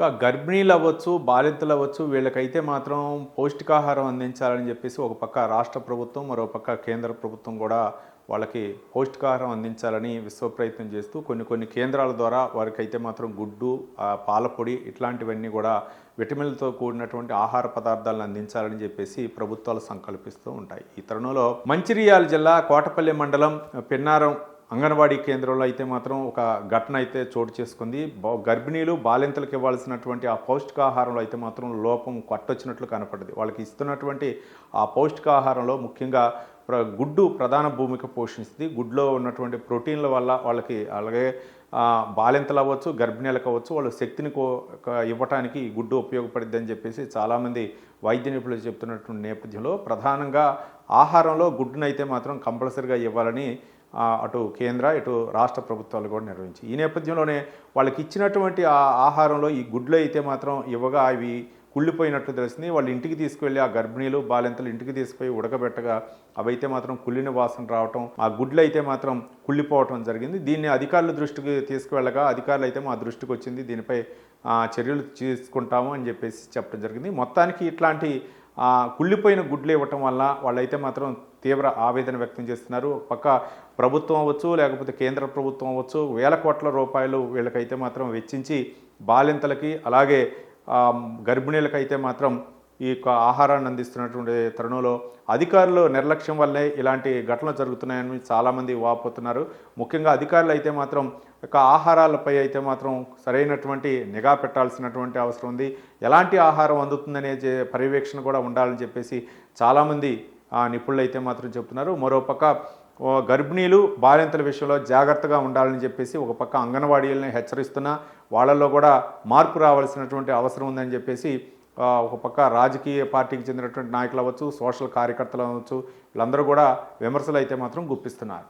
ఇంకా గర్భిణీలు అవ్వచ్చు బాలింతలు అవ్వచ్చు వీళ్ళకైతే మాత్రం పౌష్టికాహారం అందించాలని చెప్పేసి ఒక పక్క రాష్ట్ర ప్రభుత్వం మరో పక్క కేంద్ర ప్రభుత్వం కూడా వాళ్ళకి పౌష్టికాహారం అందించాలని విశ్వ ప్రయత్నం చేస్తూ కొన్ని కొన్ని కేంద్రాల ద్వారా వారికైతే మాత్రం గుడ్డు పాలపొడి ఇట్లాంటివన్నీ కూడా విటమిన్లతో కూడినటువంటి ఆహార పదార్థాలను అందించాలని చెప్పేసి ప్రభుత్వాలు సంకల్పిస్తూ ఉంటాయి. ఈ తరుణంలో మంచిర్యాల జిల్లా కోటపల్లి మండలం పిన్నారం అంగన్వాడీ కేంద్రంలో అయితే మాత్రం ఒక ఘటన అయితే చోటు చేసుకుంది. గర్భిణీలు బాలింతలకు ఇవ్వాల్సినటువంటి ఆ పౌష్టికాహారంలో అయితే మాత్రం లోపం కొట్టొచ్చినట్లు కనపడింది వాళ్ళకి ఇస్తున్నటువంటి ఆ పౌష్టికాహారంలో ముఖ్యంగా ప్ర- గుడ్డు ప్రధాన భూమిక పోషిస్తుంది. గుడ్లో ఉన్నటువంటి ప్రోటీన్ల వల్ల వాళ్ళకి అలాగే బాలింతలు అవ్వచ్చు గర్భిణీలకు అవ్వచ్చు వాళ్ళ శక్తిని కో ఇవ్వటానికి గుడ్డు ఉపయోగపడుద్ది అని చెప్పేసి చాలామంది వైద్య నిపుణులు చెప్తున్నటువంటి నేపథ్యంలో ప్రధానంగా ఆహారంలో గుడ్డునైతే మాత్రం కంపల్సరిగా ఇవ్వాలని అటు కేంద్ర ఇటు రాష్ట్ర ప్రభుత్వాలు కూడా నిర్వహించి ఈ నేపథ్యంలోనే వాళ్ళకి ఇచ్చినటువంటి ఆ ఆహారంలో ఈ గుడ్లు అయితే మాత్రం ఇవ్వగా అవి కుళ్ళిపోయినట్లు తెలిసింది. వాళ్ళు ఇంటికి తీసుకువెళ్ళి ఆ గర్భిణీలు బాలింతలు ఇంటికి తీసుకుపోయి ఉడకబెట్టగా అవైతే మాత్రం కుళ్ళిన వాసన రావటం ఆ గుడ్లు అయితే మాత్రం కుళ్ళిపోవటం జరిగింది. దీన్ని అధికారుల దృష్టికి తీసుకువెళ్ళగా అధికారులు అయితే మా దృష్టికి వచ్చింది. దీనిపై ఆ, చర్యలు తీసుకుంటాము అని చెప్పేసి చెప్పడం జరిగింది. మొత్తానికి ఇట్లాంటి కుళ్ళిపోయిన గుడ్లు ఇవ్వటం వల్ల వాళ్ళైతే మాత్రం తీవ్ర ఆవేదన వ్యక్తం చేస్తున్నారు. పక్క ప్రభుత్వం అవ్వచ్చు లేకపోతే కేంద్ర ప్రభుత్వం అవ్వచ్చు వేల కోట్ల రూపాయలు వీళ్ళకైతే మాత్రం వెచ్చించి బాలింతలకి అలాగే గర్భిణీలకైతే మాత్రం ఈ యొక్క ఆహారాన్ని అందిస్తున్నటువంటి తరుణంలో అధికారులు నిర్లక్ష్యం వల్లే ఇలాంటి ఘటనలు జరుగుతున్నాయని చాలామంది వాపోతున్నారు. ముఖ్యంగా అధికారులు అయితే మాత్రం యొక్క ఆహారాలపై అయితే మాత్రం సరైనటువంటి నిఘా పెట్టాల్సినటువంటి అవసరం ఉంది. ఎలాంటి ఆహారం అందుతుందనే పర్యవేక్షణ కూడా ఉండాలని చెప్పేసి చాలామంది నిపుణులు అయితే మాత్రం చెప్తున్నారు. మరోపక్క గర్భిణీలు బాలింతల విషయంలో జాగ్రత్తగా ఉండాలని చెప్పేసి ఒక పక్క అంగన్వాడీలని హెచ్చరిస్తున్నా వాళ్ళల్లో కూడా మార్పు రావాల్సినటువంటి అవసరం ఉందని చెప్పేసి ఒక పక్క రాజకీయ పార్టీకి చెందినటువంటి నాయకులు అవ్వచ్చు సోషల్ కార్యకర్తలు అవ్వచ్చు వీళ్ళందరూ కూడా విమర్శలు అయితే మాత్రం గుప్పిస్తున్నారు.